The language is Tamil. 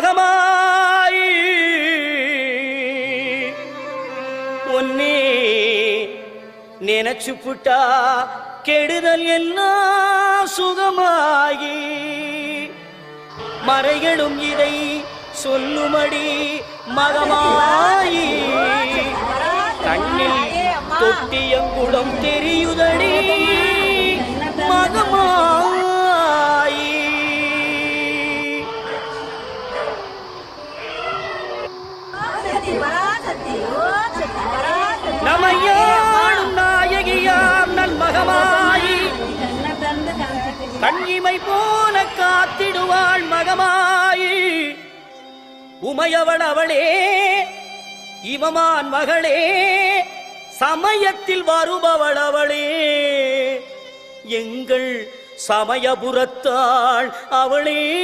பாகமாய் ஒன்னே நினைச்சு புட்டா கெடுதல் எல்லாம் சுகமாகி மறைகளும் இதை சொல்லுமடி மகமாயி. கண்ணில் தொட்டியங்குடம் தெரியுதடி. நமையாடும் நாயகியாம் நல் மகமாயி கண்ணிமை போல காத்திடுவாள் மகமாய். உமையவள் அவளே இவமான் மகளே சமயத்தில் வருபவள் அவளே. எங்கள் சமயபுரத்தாள் அவளே.